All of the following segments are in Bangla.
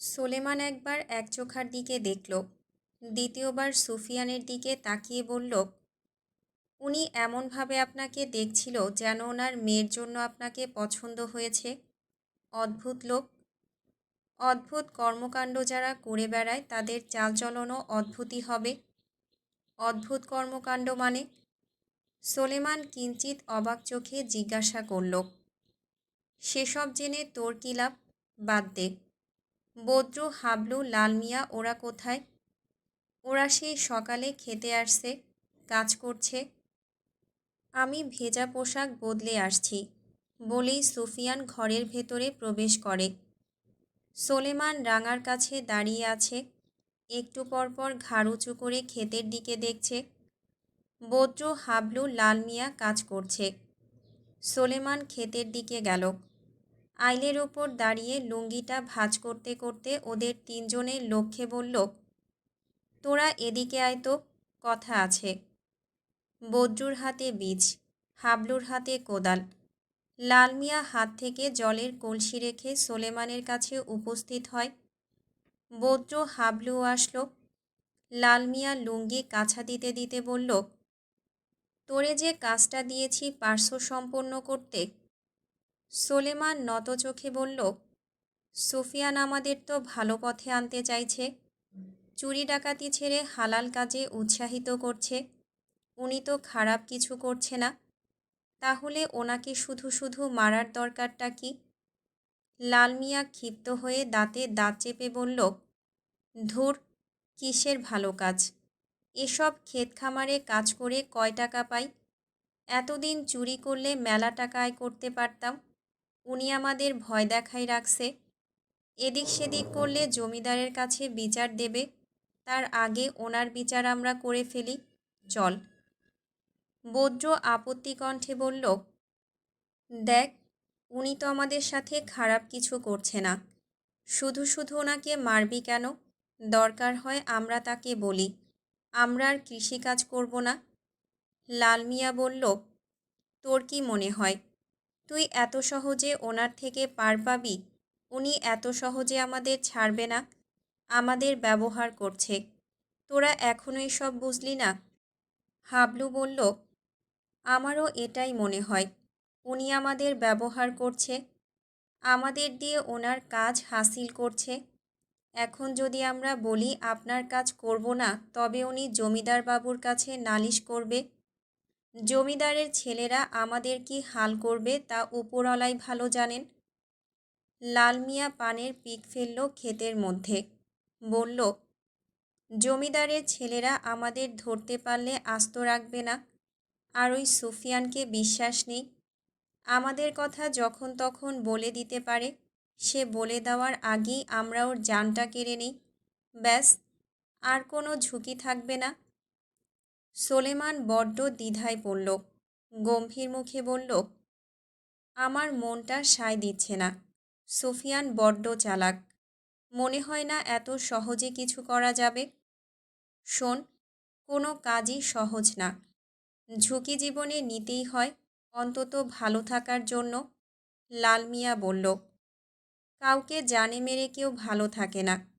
সোলেমান একবার এক চোখার দিকে দেখল, দ্বিতীয়বার সুফিয়ানের দিকে তাকিয়ে বলল, উনি এমনভাবে আপনাকে দেখছিল যেন ওনার মেয়ের জন্য আপনাকে পছন্দ হয়েছে? অদ্ভুত লোক। অদ্ভুত কর্মকাণ্ড যারা করে বেড়ায় তাদের চালচলনও অদ্ভুতই হবে। অদ্ভুত কর্মকাণ্ড মানে? সোলেমান কিঞ্চিত অবাক চোখে জিজ্ঞাসা করল, সেসব জেনে তোর কী লাভ? বাদ দে। বদ্রু, হাবলু, লাল মিয়া, ওরা কোথায়? ওরা সেই সকালে খেতে আসছে, কাজ করছে। আমি ভেজা পোশাক বদলে আসছি, বলেই সুফিয়ান ঘরের ভেতরে প্রবেশ করে। সোলেমান রাঙার কাছে দাঁড়িয়ে আছে, একটু পরপর ঘাড় উঁচু করে ক্ষেতের দিকে দেখছে। বদ্র, হাবলু, লাল মিয়া কাজ করছে। সোলেমান ক্ষেতের দিকে গেল। আইলের ওপর দাঁড়িয়ে লুঙ্গিটা ভাঁজ করতে করতে ওদের তিনজনের লক্ষ্যে বলল, তোরা এদিকে আয় তো, কথা আছে। বদ্রুর হাতে বীজ, হাবলুর হাতে কোদাল। লাল মিয়া হাত থেকে জলের কলসি রেখে সোলেমানের কাছে উপস্থিত হয়। বদ্র হাবলু আসলো। লাল মিয়া লুঙ্গি কাছা দিতে দিতে বলল, তোরে যে কাজটা দিয়েছি পার্শ্ব সম্পন্ন করতে সোলেমান নত চোখে বলল, সুফিয়ান আমাদের তো ভালো পথে আনতে চাইছে। চুরি ডাকাতি ছেড়ে হালাল কাজে উৎসাহিত করছে। উনি তো খারাপ কিছু করছে না। তাহলে ওনাকে শুধু শুধু মারার দরকারটা কি? লাল মিয়া ক্ষিপ্ত হয়ে দাঁতে দাঁত চেপে বলল, ধুর, কিসের ভালো কাজ? এসব ক্ষেত খামারে কাজ করে কয় টাকা পাই? এতদিন চুরি করলে মেলা টাকা আয় করতে পারতাম। উনি আমাদের ভয় দেখাই রাখছে। এদিক সেদিক করলে জমিদারের কাছে বিচার দেবে। তার আগে ওনার বিচার আমরা করে ফেলি। চল। বজ্র আপত্তি কণ্ঠে বলল, দেখ, উনি তো আমাদের সাথে খারাপ কিছু করছে না। শুধু শুধু ওনাকে মারবি কেন? দরকার হয় আমরা তাকে বলি। আমরা আর কৃষিকাজ করব না। লাল মিয়া বলল, তোর কি মনে হয়? তুই এত সহজে ওনার থেকে পার পাবি? উনি এত সহজে আমাদের ছাড়বে না। আমাদের ব্যবহার করছে। তোরা এখনও এসব বুঝলি না? হাবলু বলল, আমারও এটাই মনে হয়। উনি আমাদের ব্যবহার করছে। আমাদের দিয়ে ওনার কাজ হাসিল করছে। এখন যদি আমরা বলি আপনার কাজ করব না, তবে উনি জমিদার বাবুর কাছে নালিশ করবে। জমিদারের ছেলেরা আমাদের কি হাল করবে তা উপরওয়ালাই ভালো জানেন। লাল মিয়া পানের পিক ফেলল ক্ষেতের মধ্যে। বলল, জমিদারের ছেলেরা আমাদের ধরতে পারলে আস্ত রাখবে না। আর ওই সুফিয়ানকে বিশ্বাস নেই। আমাদের কথা যখন তখন বলে দিতে পারে। সে বলে দেওয়ার আগেই আমরা ওর জানটা কেড়ে নিই। ব্যাস, আর কোনো ঝুঁকি থাকবে না। সোলেমান বড্ড দ্বিধায় পড়ল। গম্ভীর মুখে বলল, আমার মনটা সায় দিচ্ছে না। সুফিয়ান বড্ড চালাক। মনে হয় না এত সহজে কিছু করা যাবে। শোন, কোনো কাজই সহজ না। ঝুঁকি জীবনে নিতেই হয়, অন্তত ভালো থাকার জন্য। লাল মিয়া বলল, কাউকে জানে মেরে কেউ ভালো থাকে না।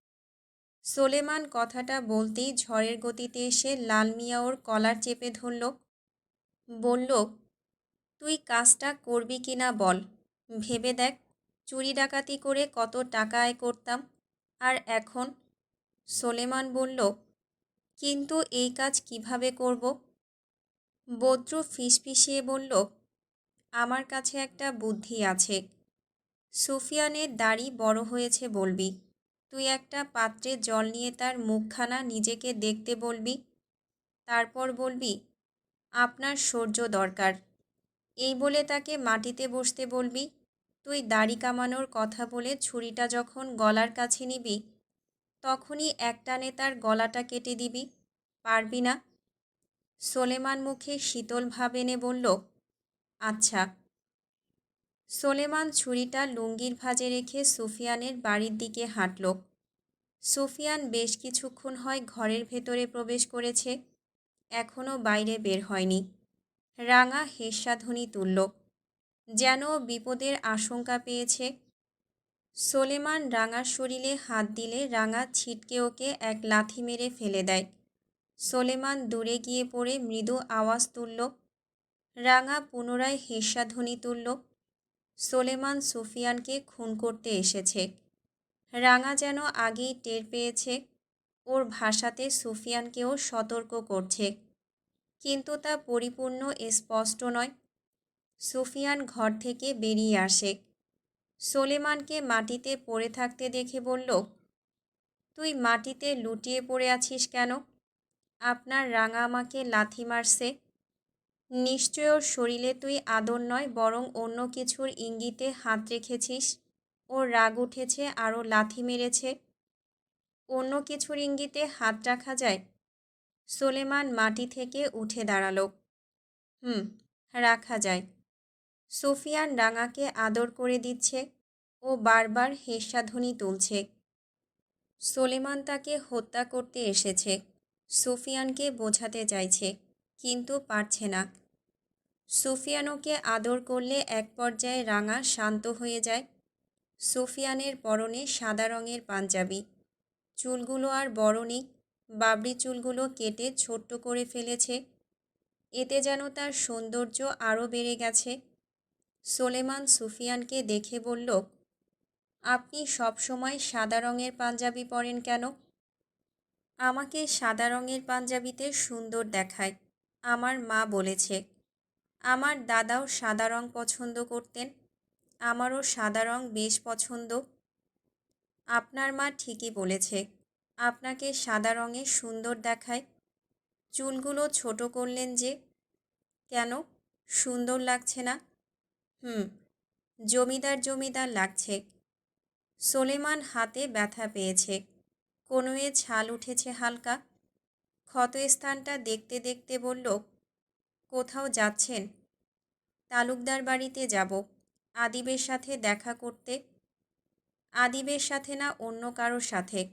সোলেমান কথাটা বলতেই ঝড়ের গতিতে এসে লাল মিয়া ওর কলার চেপে ধরল। বলল, তুই কাজটা করবি কি না বল। ভেবে দেখ, চুরি ডাকাতি করে কত টাকা আয় করতাম। আর এখন? সোলেমান বলল, কিন্তু এই কাজ কীভাবে করব? বদ্রু ফিসফিসিয়ে বলল, আমার কাছে একটা বুদ্ধি আছে। সুফিয়ানের দাড়ি বড় হয়েছে বলবি। তুই একটা পাত্রে জল নিয়ে তার মুখখানা নিজেকে দেখতে বলবি, তারপর বলবি, আপনার সূর্য দরকার। এই বলে তাকে মাটিতে বসতে বলবি, তুই দাড়ি কামানোর কথা বলে ছুরিটা যখন গলার কাছে নিবি, তখনই একটানে তার গলাটা কেটে দিবি, পারবি না? সোলেমান মুখে শীতল ভাব এনে বলল আচ্ছা। সোলেমান ছুরিটা লুঙ্গির ভাজে রেখে সুফিয়ানের বাড়ির দিকে হাঁটল। সুফিয়ান বেশ কিছুক্ষণ হয় ঘরের ভেতরে প্রবেশ করেছে। এখনও বাইরে বের হয়নি। রাঙা হেস্যাধ্বনি তুলল। যেন বিপদের আশঙ্কা পেয়েছে। সোলেমান রাঙার শরীরে হাত দিলে রাঙা ছিটকে ওকে এক লাথি মেরে ফেলে দেয়। সোলেমান দূরে গিয়ে পড়ে মৃদু আওয়াজ তুলল। রাঙা পুনরায় হেস্যাধ্বনি তুলল। সোলেমান সুফিয়ানকে খুন করতে এসেছে। রাঙা যেন আগেই টের পেয়েছে, ওর ভাষাতে সুফিয়ানকেও সতর্ক করছে। কিন্তু তা পরিপূর্ণ স্পষ্ট নয়। সুফিয়ান ঘর থেকে বেরিয়ে আসে। সোলেমানকে মাটিতে পড়ে থাকতে দেখে বলল, তুই মাটিতে লুটিয়ে পড়ে আছিস কেন? আপনার রাঙা আমাকে লাথি মারছে। নিশ্চয় ওর শরীরে তুই আদর নয়, বরং অন্য কিছুর ইঙ্গিতে হাত রেখেছিস। ওর রাগ উঠেছে, আরও লাথি মেরেছে। অন্য কিছুর ইঙ্গিতে হাত রাখা যায়। সোলেমান মাটি থেকে উঠে দাঁড়াল। হুম, রাখা যায়। সুফিয়ান রাঙাকে আদর করে দিচ্ছে ও বারবার হেস্যাধ্বনি তুলছে। সোলেমান তাকে হত্যা করতে এসেছে। সুফিয়ানকে বোঝাতে চাইছে, কিন্তু পারছে না। সুফিয়ানোকে আদর করলে এক পর্যায়ে রাঙা শান্ত হয়ে যায়। সুফিয়ানের পরনে সাদা রঙের পাঞ্জাবি। চুলগুলো আর বড় নেই। বাবরি চুলগুলো কেটে ছোট্ট করে ফেলেছে। এতে যেন তার সৌন্দর্য আরও বেড়ে গেছে। সোলেমান সুফিয়ানকে দেখে বলল, আপনি সবসময় সাদা রঙের পাঞ্জাবি পরেন কেন? আমাকে সাদা রঙের পাঞ্জাবিতে সুন্দর দেখায়। আমার মা বলেছে, আমার দাদাও সাদা রং পছন্দ করতেন। আমারও সাদা রং বেশ পছন্দ। আপনার মা ঠিকই বলেছে, আপনাকে সাদা রঙে সুন্দর দেখায়। চুলগুলো ছোট করলেন যে, কেন? সুন্দর লাগছে না? হুম, জমিদার জমিদার লাগছে। সোলেমান হাতে ব্যথা পেয়েছে কোনোয়ে ছাল উঠেছে হালকা। ক্ষতস্থানটা দেখতে দেখতে বলল, কোথাও যাচ্ছেন? তালুকদার বাড়িতে যাব। আদিবের সাথে দেখা করতে। আদিবের সাথে না অন্য কারোর সাথে?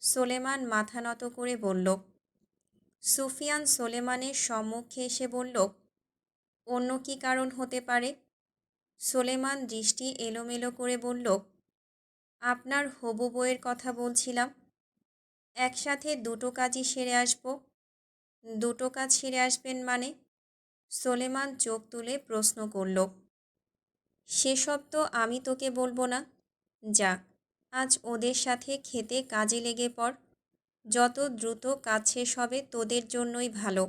সোলেমান মাথা নত করে বলল। সুফিয়ান সোলেমানের সম্মুখে এসে বলল, অন্য কি কারণ হতে পারে? সোলেমান দৃষ্টি এলোমেলো করে বলল, আপনার হবু বইয়ের কথা বলছিলাম। একসাথে দুটো কাজই সেরে আসব। দুটো কাজ সেরে আসবেন মানে? সোলেমান চোখ তুলে প্রশ্ন করল সেসব তো আমি তোকে বলব না। যা আজ ওদের সাথে খেতে কাজে লেগে পড়। যত দ্রুত কাজ শেষ হবে তোদের জন্যই ভালো।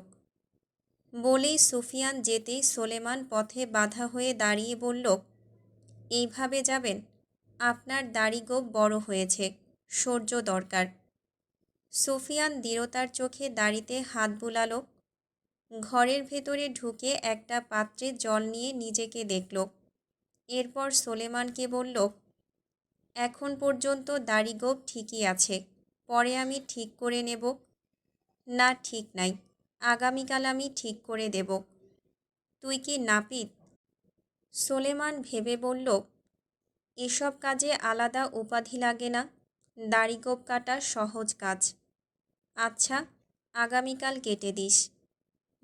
বলেই সুফিয়ান যেতেই সোলেমান পথে বাধা হয়ে দাঁড়িয়ে বলল, এইভাবে যাবেন? আপনার দাড়ি গোপ বড় হয়েছে, সৌর্য দরকার। সুফিয়ান দৃঢ়তার চোখে দাড়িতে হাত বুলালো। ঘরের ভেতরে ঢুকে একটা পাত্রে জল নিয়ে নিজেকে দেখল। এরপর সোলেমানকে বলল, এখন পর্যন্ত দাড়ি গোপ ঠিকই আছে, পরে আমি ঠিক করে নেব? না, ঠিক নাই, আগামীকাল আমি ঠিক করে দেব। তুই কি নাপিত? সোলেমান ভেবে বলল, এসব কাজে আলাদা উপাধি লাগে না, দাড়িগোপ কাটা সহজ কাজ। আচ্ছা আগামীকাল কেটে দিস।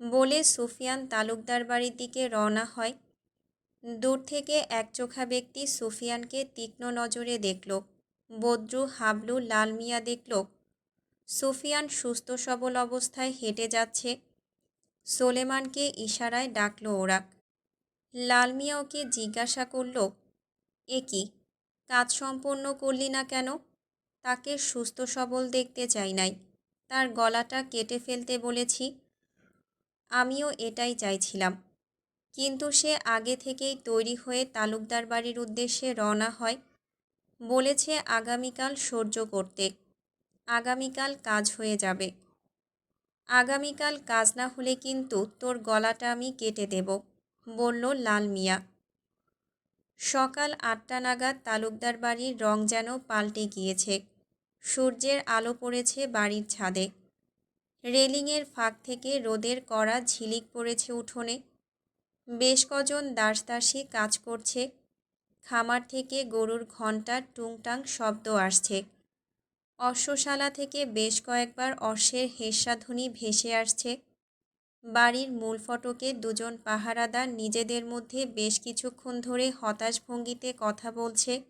বলে সুফিয়ান তালুকদার বাড়ির দিকে রওনা হয়। দূর থেকে একচোখা ব্যক্তি সুফিয়ানকে তীক্ষ্ণ নজরে দেখল। বদ্রু হাবলু লাল মিয়া দেখল, সুফিয়ান সুস্থ সবল অবস্থায় হেঁটে যাচ্ছে। সোলেমানকে ইশারায় ডাকল ওরা। লাল মিয়া ওকে জিজ্ঞাসা করল, এ কি, কাজ সম্পন্ন করলি না কেন? তাকে সুস্থ সবল দেখতে চাই নাই। তার গলাটা কেটে ফেলতে বলেছি। আমিও এটাই চাইছিলাম। কিন্তু সে আগে থেকেই তৈরি হয়ে তালুকদার বাড়ির উদ্দেশ্যে রওনা হয়, বলেছে আগামীকাল সহ্য করতে। আগামীকাল কাজ হয়ে যাবে। আগামীকাল কাজ না হলে কিন্তু তোর গলাটা আমি কেটে দেব, বলল লাল মিয়া। সকাল আটটা নাগাদ তালুকদার বাড়ির রং যেন পাল্টে গিয়েছে। সূর্যের আলো পড়েছে বাড়ির ছাদে। রেলিংয়ের ফাঁক থেকে রোদের কড়া ঝিলিক পড়েছে উঠোনে। বেশ কজন দাসদাসী কাজ করছে। খামার থেকে গরুর ঘণ্টা টুংটাং শব্দ আসছে। অশ্বশালা থেকে বেশ কয়েকবার অশ্বের হেস্যাধ্বনি ভেসে আসছে। বাড়ির মূল ফটকে দুজন পাহারাদার নিজেদের মধ্যে বেশ কিছুক্ষণ ধরে হতাশ ভঙ্গিতে কথা বলছে।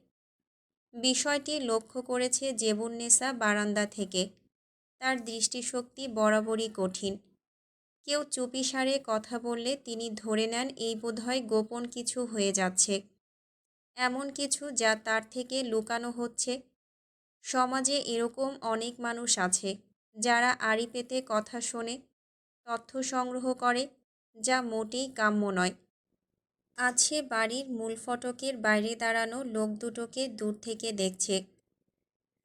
বিষয়টি লক্ষ্য করেছে জেবুন্নেসা বারান্দা থেকে। তার দৃষ্টিশক্তি বরাবরই কঠিন। কেউ চুপিসারে কথা বললে তিনি ধরে নেন, এই বোধহয় গোপন কিছু হয়ে যাচ্ছে। এমন কিছু যা তার থেকে লুকানো হচ্ছে। সমাজে এরকম অনেক মানুষ আছে যারা আড়ি পেতে কথা শোনে, তথ্য সংগ্রহ করে, যা মোটেই কাম্য নয়। আছে বাড়ির মূল ফটকের বাইরে দাঁড়ানো লোক দুটোকে দূর থেকে দেখছে।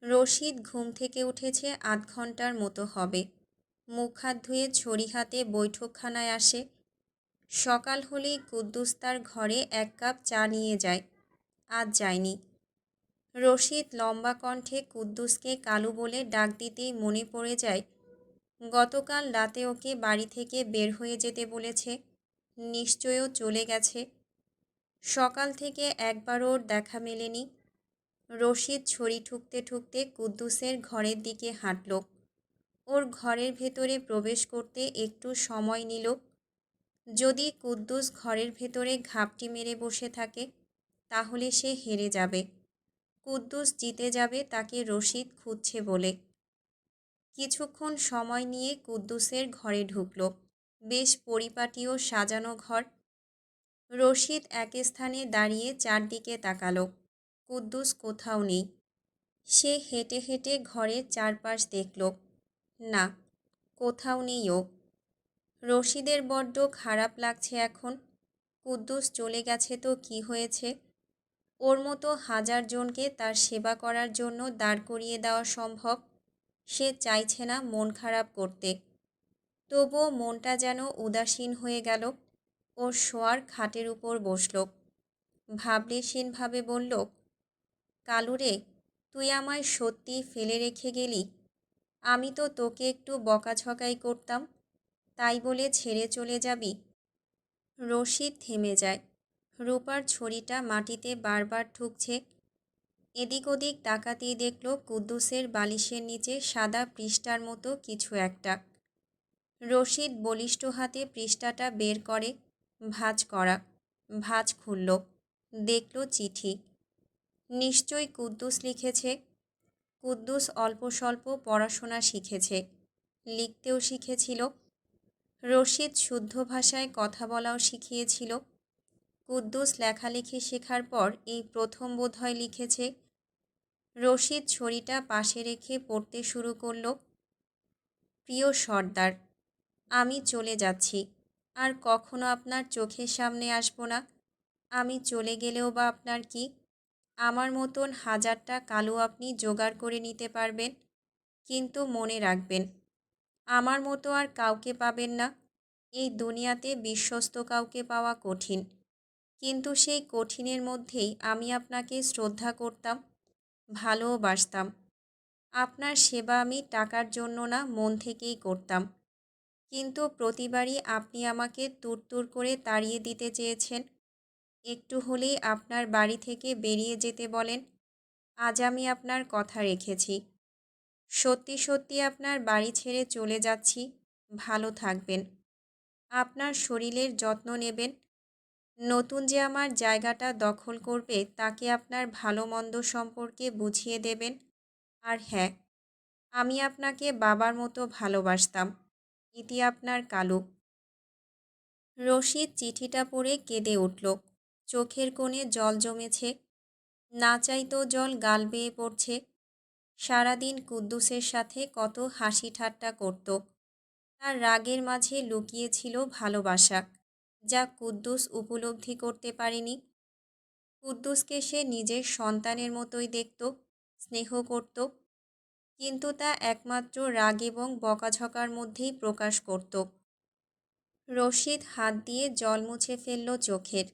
রশিদ ঘুম থেকে উঠেছে আধ ঘণ্টার মতো হবে। মুখ হাত ধুয়ে ছড়ি হাতে বৈঠকখানায় আসে। সকাল হলেই কুদ্দুস তার ঘরে এক কাপ চা নিয়ে যায়। আজ যায়নি। রশিদ লম্বা কণ্ঠে কুদ্দুসকে কালু বলে ডাক দিতেই মনে পড়ে যায়, গতকাল রাতে ওকে বাড়ি থেকে বের হয়ে যেতে বলেছে, নিশ্চয়ও চলে গেছে। সকাল থেকে একবার ওর দেখা মেলেনি। রশিদ ছড়ি ঠুকতে ঠুকতে কুদ্দুসের ঘরের দিকে হাঁটল। ওর ঘরের ভেতরে প্রবেশ করতে একটু সময় নিল। যদি কুদ্দুস ঘরের ভেতরে ঘাপটি মেরে বসে থাকে, তাহলে সে হেরে যাবে। কুদ্দুস জিতে যাবে তাকে রশিদ খুঁজছে বলে। কিছুক্ষণ সময় নিয়ে কুদ্দুসের ঘরে ঢুকল। বেশ পরিপাটি ও সাজানো ঘর। রশিদ এক স্থানে দাঁড়িয়ে চারদিকে তাকালো। কুদ্দুস কোথাও নেই। সে হেঁটে হেঁটে ঘরের চারপাশ দেখল। না, কোথাও নেই ও। রশিদের বড্ড খারাপ লাগছে এখন। কুদ্দুস চলে গেছে তো কি হয়েছে? ওর মতো হাজার জনকে তার সেবা করার জন্য দাঁড় করিয়ে দেওয়া সম্ভব? সে চাইছে না মন খারাপ করতে। তবুও মনটা যেন উদাসীন হয়ে গেল। ওর শোয়ার খাটের উপর বসল। ভাবলেশীনভাবে বলল কালুরে তুই আমায় সত্যি ফেলে রেখে গেলি? আমি তো তোকে একটু বকাঝকাই করতাম। তাই বলে ছেড়ে চলে যাবি? রশিদ থেমে যায়। রূপার ছড়িটা মাটিতে বারবার ঠুকছে। এদিক ওদিক তাকাতেই দেখল কুদ্দুসের বালিশের নিচে সাদা পৃষ্ঠার মতো কিছু একটা। রশিদ বলিষ্ঠ হাতে পৃষ্ঠাটা বের করে, ভাঁজ করা, ভাঁজ খুলল, দেখল চিঠি। নিশ্চয় কুদ্দুস লিখেছে। কুদ্দুস অল্প স্বল্প পড়াশোনা শিখেছে। লিখতেও শিখেছিল। রশিদ শুদ্ধ ভাষায় কথা বলাও শিখিয়েছিল। কুদ্দুস লেখালেখি শেখার পর এই প্রথম বোধহয় লিখেছে। রশিদ ছড়িটা পাশে রেখে পড়তে শুরু করল। প্রিয় সর্দার, আমি চলে যাচ্ছি। আর কখনো আপনার চোখের সামনে আসব না। আমি চলে গেলেও বা আপনার কি আমার মতন হাজারটা কালো আপনি জোগাড় করে নিতে পারবেন, কিন্তু মনে রাখবেন, আমার মতো আর কাউকে পাবেন না। এই দুনিয়াতে বিশ্বস্ত কাউকে পাওয়া কঠিন, কিন্তু সেই কঠিনের মধ্যেই আমি আপনাকে শ্রদ্ধা করতাম, ভালোবাসতাম। আপনার সেবা আমি টাকার জন্য না, মন থেকেই করতাম। কিন্তু প্রতিবারই আপনি আমাকে তুরতুর করে তাড়িয়ে দিতে চেয়েছেন। একটু হলেই আপনার বাড়ি থেকে বেরিয়ে যেতে বলেন। আজ আমি আপনার কথা রেখেছি। সত্যি সত্যি আপনার বাড়ি ছেড়ে চলে যাচ্ছি। ভালো থাকবেন। আপনার শরীরের যত্ন নেবেন। নতুন যে আমার জায়গাটা দখল করবে, তাকে আপনার ভালো মন্দ সম্পর্কে বুঝিয়ে দেবেন। আর হ্যাঁ আমি আপনাকে বাবার মতো ভালোবাসতাম। ইতি আপনার কালু। রশিদ চিঠিটা পড়ে কেঁদে উঠল। চোখের কোণে জল জমেছে। না চাইতেও জল গাল বেয়ে পড়ছে। সারাদিন কুদ্দুসের সাথে কত হাসি ঠাট্টা করত। তার রাগের মাঝে লুকিয়েছিল ভালোবাসা, যা কুদ্দুস উপলব্ধি করতে পারেনি। কুদ্দুসকে সে নিজের সন্তানের মতোই দেখত, স্নেহ করত, কিন্তু তা একমাত্র রাগ এবং বকাঝকার মধ্যেই প্রকাশ করত। রশিদ হাত দিয়ে জল মুছে ফেলল চোখের।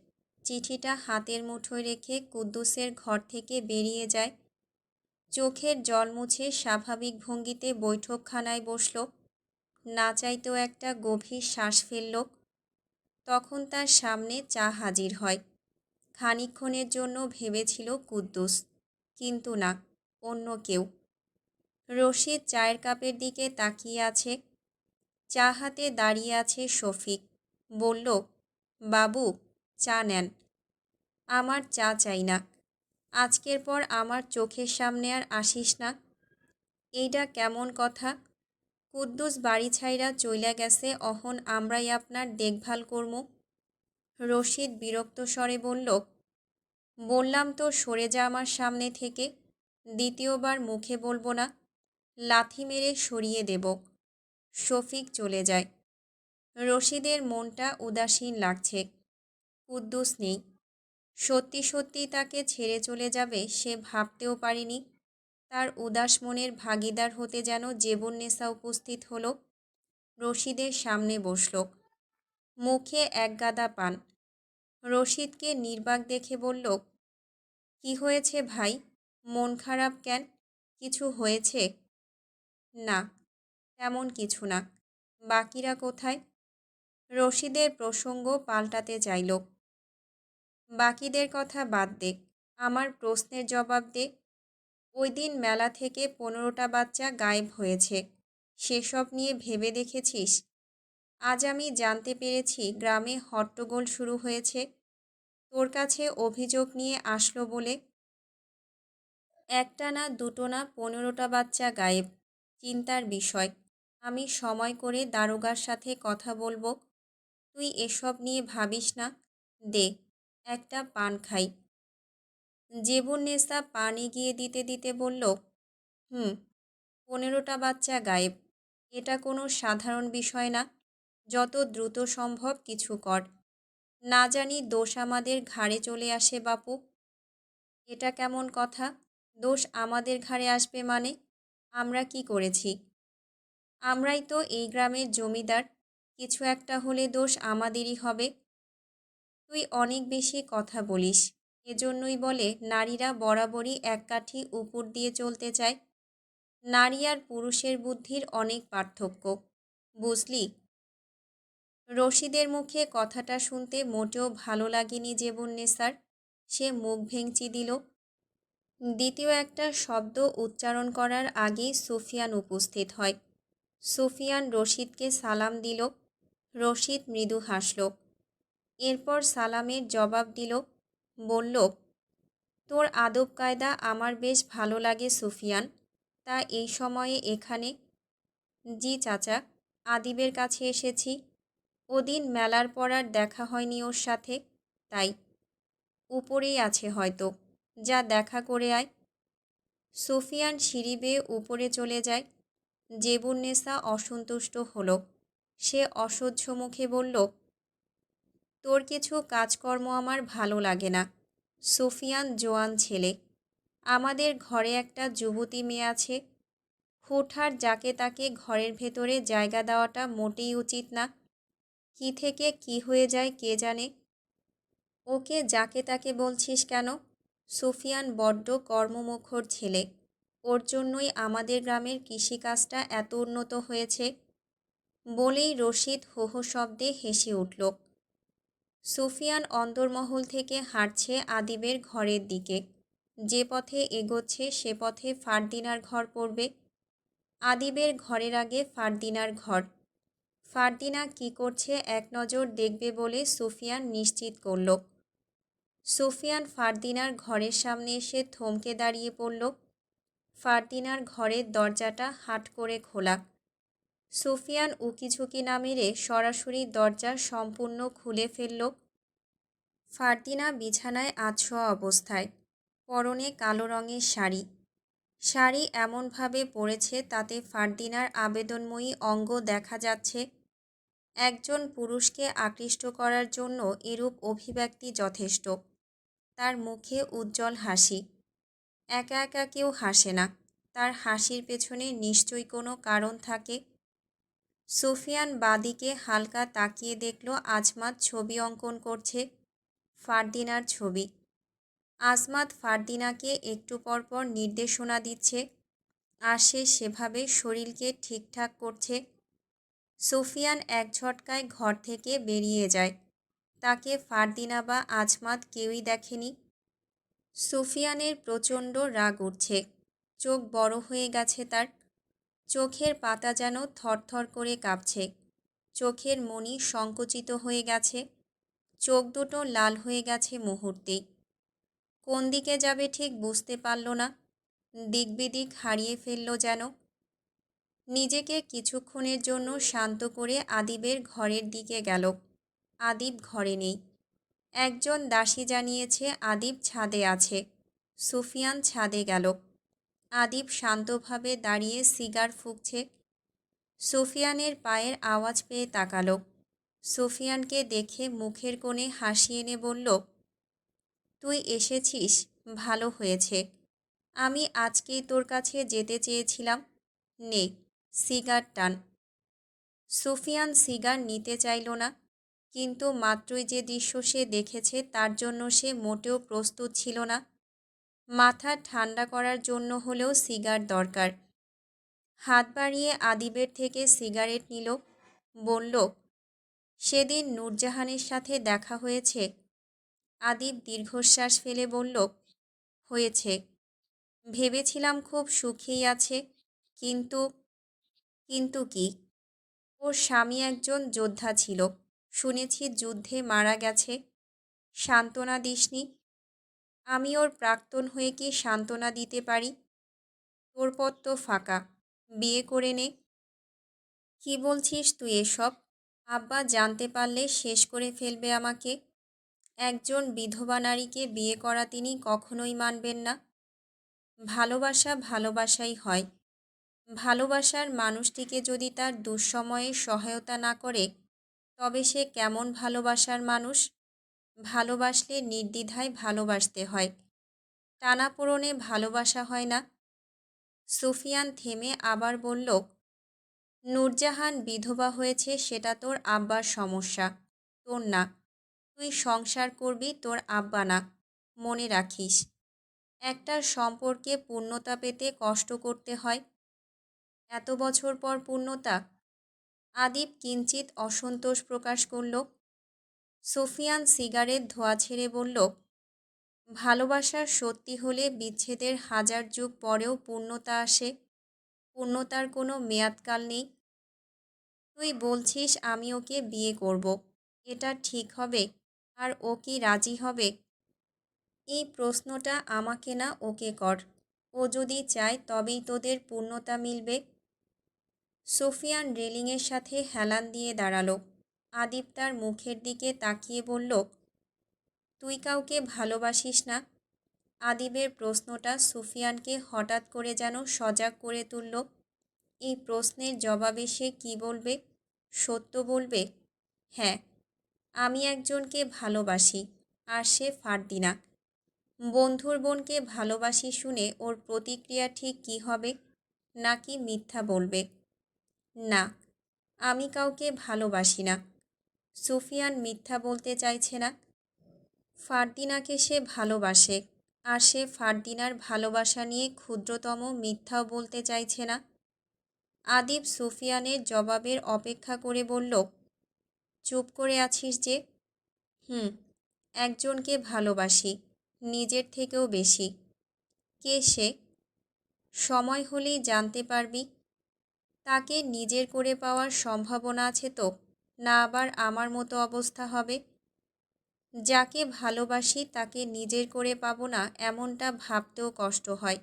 চিঠিটা হাতের মুঠোয় রেখে কুদ্দুসের ঘর থেকে বেরিয়ে যায়। চোখের জল মুছে স্বাভাবিক ভঙ্গিতে বৈঠকখানায় বসল। না চাইতেও একটা গভীর শ্বাস ফেলল। তখন তার সামনে চা হাজির হয়। খানিক্ষণের জন্য ভেবেছিল কুদ্দুস, কিন্তু না, অন্য কেউ। রশিদ চায়ের কাপের দিকে তাকিয়ে আছে। চা হাতে দাঁড়িয়ে আছে শফিক। বলল, বাবু চা নেন। আমার চা চাই না। আজকের পর আমার চোখের সামনে আর আসিস না। এইটা কেমন কথা? কুদ্দুস বাড়ি ছাইরা চইলা গেছে, অহন আমরাই আপনার দেখভাল করমু। রশিদ বিরক্ত স্বরে বলল, বললাম তো সরে যা আমার সামনে থেকে, দ্বিতীয়বার মুখে বলব না, লাথি মেরে সরিয়ে দেব। শফিক চলে যায়। রশিদের মনটা উদাসীন লাগছে। কুদ্দুস নেই। সত্যি সত্যি তাকে ছেড়ে চলে যাবে সে ভাবতেও পারেনি। তার উদাস মনের ভাগিদার হতে যেন জেবুন্নেসা উপস্থিত হল। রশিদের সামনে বসল। মুখে এক গাদা পান। রশিদকে নির্বাক দেখে বলল, কি হয়েছে ভাই? মন খারাপ কেন? কিছু হয়েছে? না, তেমন কিছু না। বাকিরা কোথায়? রশিদের প্রসঙ্গ পাল্টাতে চাইল। বাকিদের কথা বাদ দে আমার প্রশ্নের জবাব দে। ওই দিন মেলা থেকে পনেরোটা বাচ্চা গায়েব হয়েছে। সেসব নিয়ে ভেবে দেখেছিস? আজ আমি জানতে পেরেছি গ্রামে হট্টগোল শুরু হয়েছে। তোর কাছে অভিযোগ নিয়ে আসলো বলে। একটা না দুটো না পনেরোটা বাচ্চা গায়েব, চিন্তার বিষয়। আমি সময় করে দারোগার সাথে কথা বলব। তুই এসব নিয়ে ভাবিস না। দে। একটা পান খাই। জেবুন্নেসা পান গিয়ে দিতে দিতে বলল, হুম, পনেরোটা বাচ্চা গায়েব। এটা কোনো সাধারণ বিষয় না। যত দ্রুত সম্ভব কিছু কর। না জানি দোষ আমাদের ঘাড়ে চলে আসে বাপু। এটা কেমন কথা? দোষ আমাদের ঘাড়ে আসবে মানে? আমরা কি করেছি? আমরাই তো এই গ্রামের জমিদার। কিছু একটা হলে দোষ আমাদেরই হবে। তুই অনেক বেশি কথা বলিস। এজন্যই বলে নারীরা বরাবরই এক কাঠি উপর দিয়ে চলতে চায়। নারী আর পুরুষের বুদ্ধির অনেক পার্থক্য। বুঝলি? রশিদের মুখে কথাটা শুনতে মোটেও ভালো লাগেনি জেবুন্নেসার সে মুখ ভেঙচি দিল। দ্বিতীয় একটা শব্দ উচ্চারণ করার আগেই সুফিয়ান উপস্থিত হয়। সুফিয়ান রশিদকে সালাম দিল। রশিদ মৃদু হাসল। এরপর সালামের জবাব দিল, বলল, তোর আদব কায়দা আমার বেশ ভালো লাগে সুফিয়ান। তা এই সময়ে এখানে। জি চাচা, আদিবের কাছে এসেছি। ওদিন মেলার পর আর দেখা হয়নি ওর সাথে, তাই। উপরেই আছে হয়তো। যা দেখা করে আয়। সুফিয়ান সিঁড়ি বেয়ে উপরে চলে যায়। জেবুন্নেসা অসন্তুষ্ট হলো। সে অসহ্য মুখে বলল তোর কিছু কাজকর্ম আমার ভালো লাগে না। সুফিয়ান জোয়ান ছেলে। আমাদের ঘরে একটা যুবতী মেয়ে আছে। হুঠার যাকে তাকে ঘরের ভেতরে জায়গা দেওয়াটা মোটেই উচিত না। কি থেকে কি হয়ে যায় কে জানে? ওকে যাকে তাকে বলছিস কেন? সুফিয়ান বড্ড কর্মমুখর ছেলে। ওর জন্যই আমাদের গ্রামের কৃষিকাজটা এত উন্নত হয়েছে। বলেই রশিদ হোহো শব্দে হেসে উঠল। সুফিয়ান অন্দরমহল থেকে হাঁটছে আদিবের ঘরের দিকে। যে পথে এগোচ্ছে, সে পথে ফারদিনার ঘর পড়বে। আদিবের ঘরের আগে ফারদিনার ঘর। ফারদিনা কি করছে এক নজর দেখবে বলে সুফিয়ান নিশ্চিত করল। সুফিয়ান ফারদিনার ঘরের সামনে এসে থমকে দাঁড়িয়ে পড়ল। ফারদিনার ঘরের দরজাটা হাট করে খোলা। সুফিয়ান উকিঝুঁকি না মেরে সরাসরি দরজা সম্পূর্ণ খুলে ফেলল। ফারদিনা বিছানায় আছোয়া অবস্থায়, পরনে কালো রঙের শাড়ি। শাড়ি এমনভাবে পরেছে তাতে ফারদিনার আবেদনময়ী অঙ্গ দেখা যাচ্ছে। একজন পুরুষকে আকৃষ্ট করার জন্য এরূপ অভিব্যক্তি যথেষ্ট। তার মুখে উজ্জ্বল হাসি। একা একা কেউ হাসে না। তার হাসির পেছনে নিশ্চয়ই কোনো কারণ থাকে। সুফিয়ান বাদিকে হালকা তাকিয়ে দেখল আজমাত ছবি অঙ্কন করছে, ফারদিনার ছবি। আজমাত ফারদিনাকে একটু পরপর নির্দেশনা দিচ্ছে, আর সে সেভাবে শরীরকে ঠিকঠাক করছে। সুফিয়ান এক ঝটকায় ঘর থেকে বেরিয়ে যায়। তাকে ফারদিনা বা আজমাত কেউই দেখেনি। সুফিয়ানের প্রচণ্ড রাগ উঠছে। চোখ বড় হয়ে গেছে তার। চোখের পাতা যেন থরথর করে কাঁপছে। চোখের মণি সংকুচিত হয়ে গেছে। চোখ দুটো লাল হয়ে গেছে মুহূর্তেই। কোন দিকে যাবে ঠিক বুঝতে পারল না। দিকবিদিক হারিয়ে ফেলল যেন। নিজেকে কিছুক্ষণের জন্য শান্ত করে আদিবের ঘরের দিকে গেল। আদিব ঘরে নেই। একজন দাসী জানিয়েছে আদিব ছাদে আছে। সুফিয়ান ছাদে গেল। আদিব শান্তভাবে দাঁড়িয়ে সিগার ফুঁকছে। সুফিয়ানের পায়ের আওয়াজ পেয়ে তাকালো। সুফিয়ানকে দেখে মুখের কোণে হাসি এনে বলল, তুই এসেছিস, ভালো হয়েছে। আমি আজকেই তোর কাছে যেতে চেয়েছিলাম। নে, সিগার টান। সুফিয়ান সিগার নিতে চাইল না, কিন্তু মাত্রই যে দৃশ্য সে দেখেছে তার জন্য সে মোটেও প্রস্তুত ছিল না। মাথা ঠান্ডা করার জন্য হলেও সিগার দরকার। হাত বাড়িয়ে আদিবের থেকে সিগারেট নিল, বলল, সেদিন নূরজাহানের সাথে দেখা হয়েছে। আদিব দীর্ঘশ্বাস ফেলে বলল, হয়েছে। ভেবেছিলাম খুব সুখেই আছে, কিন্তু কিন্তু কি? ওর স্বামী একজন যোদ্ধা ছিল। শুনেছি যুদ্ধে মারা গেছে। সান্ত্বনা দিসনি আমি ওর প্রাক্তন হয়ে কি সান্ত্বনা দিতে পারি? তোর পথ তো ফাঁকা, বিয়ে করে নে। কি বলছিস তুই এসব? আব্বা জানতে পারলে শেষ করে ফেলবে আমাকে। একজন বিধবা নারীকে বিয়ে করা তিনি কখনোই মানবেন না। ভালোবাসা ভালোবাসাই হয়। ভালোবাসার মানুষটিকে যদি তার দুঃসময়ে সহায়তা না করে, তবে সে কেমন ভালোবাসার মানুষ? ভালোবাসলে নির্দ্বিধায় ভালোবাসতে হয়। টানাপোড়নে ভালোবাসা হয় না। সুফিয়ান থেমে আবার বলল, নূরজাহান বিধবা হয়েছে, সেটা তোর আব্বার সমস্যা। তোর না। তুই সংসার করবি, তোর আব্বা না। মনে রাখিস, একটা সম্পর্কে পূর্ণতা পেতে কষ্ট করতে হয়। এত বছর পর পূর্ণতা? আদিব কিঞ্চিত অসন্তোষ প্রকাশ করল সোফিয়ান সিগারেট ধোয়া ছেড়ে বলল, ভালোবাসার সত্যি হলে বিচ্ছেদের হাজার যুগ পরেও পূর্ণতা আসে। পূর্ণতার কোনো মেয়াদকাল নেই। তুই বলছিস আমি ওকে বিয়ে করব। এটা ঠিক হবে? আর ও কি রাজি হবে? এই প্রশ্নটা আমাকে না ওকে কর। ও যদি চায় তবেই তোদের পূর্ণতা মিলবে। সোফিয়ান রেলিংয়ের সাথে হেলান দিয়ে দাঁড়াল। আদিব তার মুখের দিকে তাকিয়ে বলল, তুই কাউকে ভালোবাসিস না? আদিবের প্রশ্নটা সুফিয়ানকে হঠাৎ করে যেন সজাগ করে তুলল। এই প্রশ্নের জবাবে সে কী বলবে? সত্য বলবে হ্যাঁ আমি একজনকে ভালোবাসি আর সে ফারদিনা বন্ধুর বোনকে ভালোবাসি শুনে ওর প্রতিক্রিয়া ঠিক কী হবে? নাকি মিথ্যা বলবে? না, আমি কাউকে ভালোবাসি না। সুফিয়ান মিথ্যা বলতে চাইছে না। ফারদিনাকে সে ভালোবাসে, আর সে ফারদিনার ভালোবাসা নিয়ে ক্ষুদ্রতম মিথ্যাও বলতে চাইছে না। আদিব সুফিয়ানের জবাবের অপেক্ষা করে বলল, চুপ করে আছিস যে? হুম, একজনকে ভালোবাসি, নিজের থেকেও বেশি। কে সে? সময় হলেই জানতে পারবি। তাকে নিজের করে পাওয়ার সম্ভাবনা আছে তো? না আবার আমার মতো অবস্থা হবে? যাকে ভালোবাসি তাকে নিজের করে পাবো না এমনটা ভাবতেও কষ্ট হয়।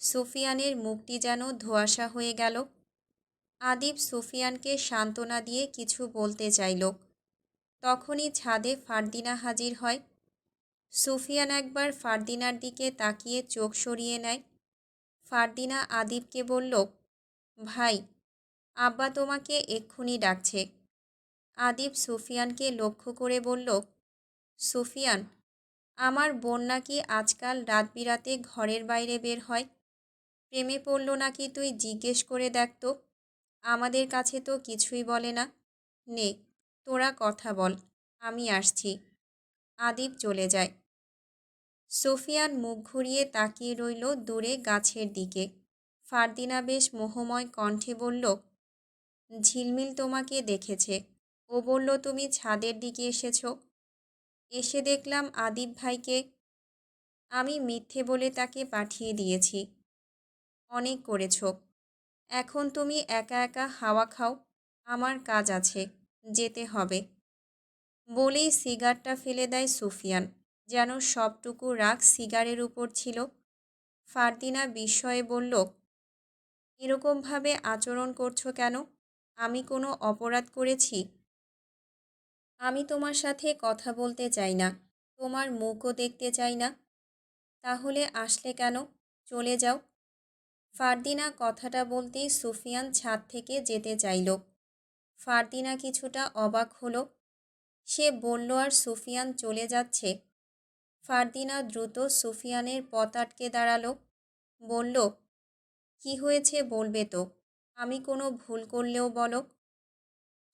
সুফিয়ানের মুখটি যেন ধোয়াশা হয়ে গেল। আদিব সুফিয়ানকে সান্ত্বনা দিয়ে কিছু বলতে চাইল। তখনই ছাদে ফারদিনা হাজির হয়। সুফিয়ান একবার ফারদিনার দিকে তাকিয়ে চোখ সরিয়ে নেয়। ফারদিনা আদিবকে বলল, ভাই, আব্বা তোমাকে এক্ষুনি ডাকছে। আদিব সুফিয়ানকে লক্ষ্য করে বলল, সুফিয়ান, আমার বোন নাকি আজকাল রাত বিরাতে ঘরের বাইরে বের হয়। প্রেমে পড়ল নাকি তুই জিজ্ঞেস করে দেখতো আমাদের কাছে তো কিছুই বলে না। নে, তোরা কথা বল, আমি আসছি আদিব চলে যায়। সোফিয়ান মুখ ঘুরিয়ে তাকিয়ে রইল দূরে গাছের দিকে। ফারদিনা বেশ মোহময় কণ্ঠে বলল, ঝিলমিল তোমাকে দেখেছে। ও বলল, তুমি ছাদের দিকে এসেছ? এসে দেখলাম আদিব ভাইকে আমি মিথ্যে বলে তাকে পাঠিয়ে দিয়েছি। অনেক করেছ। এখন তুমি একা একা হাওয়া খাও, আমার কাজ আছে, যেতে হবে। বলেই সিগারটা ফেলে দেয় সুফিয়ান, যেন সবটুকু রাগ সিগারের উপর ছিল। ফারদিনা বিস্ময়ে বলল, এরকমভাবে আচরণ করছ কেন? আমি কোনো অপরাধ করেছি? আমি তোমার সাথে কথা বলতে চাই না, তোমার মুখও দেখতে চাই না। তাহলে আসলে কেন? চলে যাও। ফারদিনা কথাটা বলতেই সুফিয়ান ছাদ থেকে যেতে চাইল। ফারদিনা কিছুটা অবাক হলো। সে বলল, আর সুফিয়ান চলে যাচ্ছে? ফারদিনা দ্রুত সুফিয়ানের পথ আটকে দাঁড়াল। বলল, কি হয়েছে বলবে তো? আমি কোনো ভুল করলেও বলো।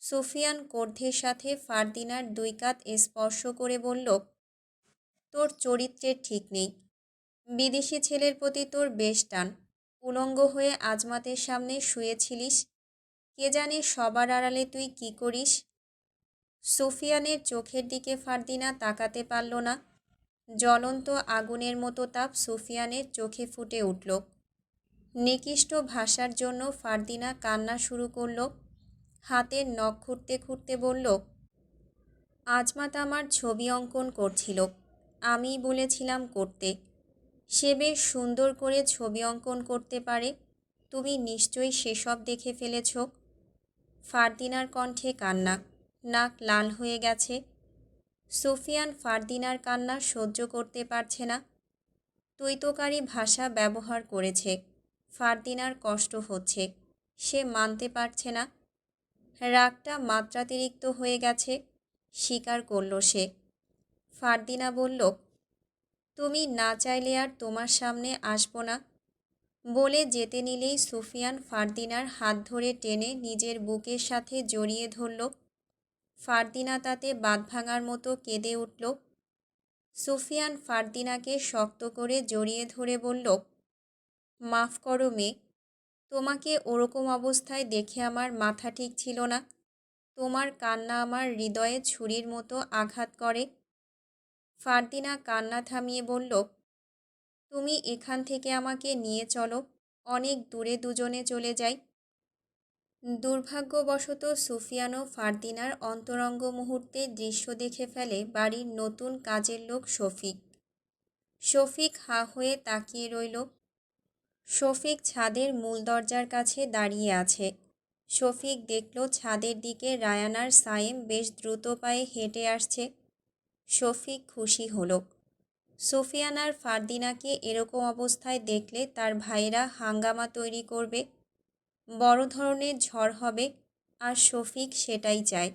সুফিয়ান কর্ধের সাথে ফারদিনার দুই কাত স্পর্শ করে বলল, তোর চরিত্রের ঠিক নেই। বিদেশি ছেলের প্রতি তোর বেশ টান। উলঙ্গ হয়ে আজমাতের সামনে শুয়েছিলিস। কে জানে সবার আড়ালে তুই কি করিস? সুফিয়ানের চোখের দিকে ফারদিনা তাকাতে পারল না। জ্বলন্ত আগুনের মতো তাপ সুফিয়ানের চোখে ফুটে উঠল। নিকৃষ্ট ভাষার জন্য ফারদিনা কান্না শুরু করল। হাতের নখ খুঁড়তে খুঁড়তে বলল আজমাত আমার ছবি অঙ্কন করছিল। আমি বলেছিলাম করতে। সে বেশ সুন্দর করে ছবি অঙ্কন করতে পারে। তুমি নিশ্চয়ই সেসব দেখে ফেলেছ। ফারদিনার কণ্ঠে কান্না। নাক লাল হয়ে গেছে। সুফিয়ান ফারদিনার কান্না সহ্য করতে পারছে না। তৈতকারী ভাষা ব্যবহার করেছে। ফারদিনার কষ্ট হচ্ছে। সে মানতে পারছে না। রাগটা মাত্রাতিরিক্ত হয়ে গেছে, স্বীকার করল সে। ফারদিনা বলল, তুমি না চাইলে আর তোমার সামনে আসব না। বলে যেতে নিলেই সুফিয়ান ফারদিনার হাত ধরে টেনে নিজের বুকের সাথে জড়িয়ে ধরল। ফারদিনা তাতে বাদ ভাঙার মতো কেঁদে উঠল। সুফিয়ান ফারদিনাকে শক্ত করে জড়িয়ে ধরে বলল, মাফ করো মেয়ে তোমাকে ওরকম অবস্থায় দেখে আমার মাথা ঠিক ছিল না। তোমার কান্না আমার হৃদয়ে ছুরির মতো আঘাত করে। ফারদিনা কান্না থামিয়ে বলল, তুমি এখান থেকে আমাকে নিয়ে চলো, অনেক দূরে দুজনে চলে যাই। দুর্ভাগ্যবশত সুফিয়ানো ফারদিনার অন্তরঙ্গ মুহূর্তে দৃশ্য দেখে ফেলে বাড়ির নতুন কাজের লোক শফিক। শফিক হা হয়ে তাকিয়ে রইল শফিক ছাদের মূল দরজার কাছে দাঁড়িয়ে আছে। শফিক দেখল ছাদের দিকে রায়ানার সায়েম বেশ দ্রুত পায়ে হেঁটে আসছে। শফিক খুশি হলো। সুফিয়ান আর ফারদিনাকে এরকম অবস্থায় দেখলে তার ভাইরা হাঙ্গামা তৈরি করবে, বড় ধরনের ঝড় হবে, আর শফিক সেটাই চায়।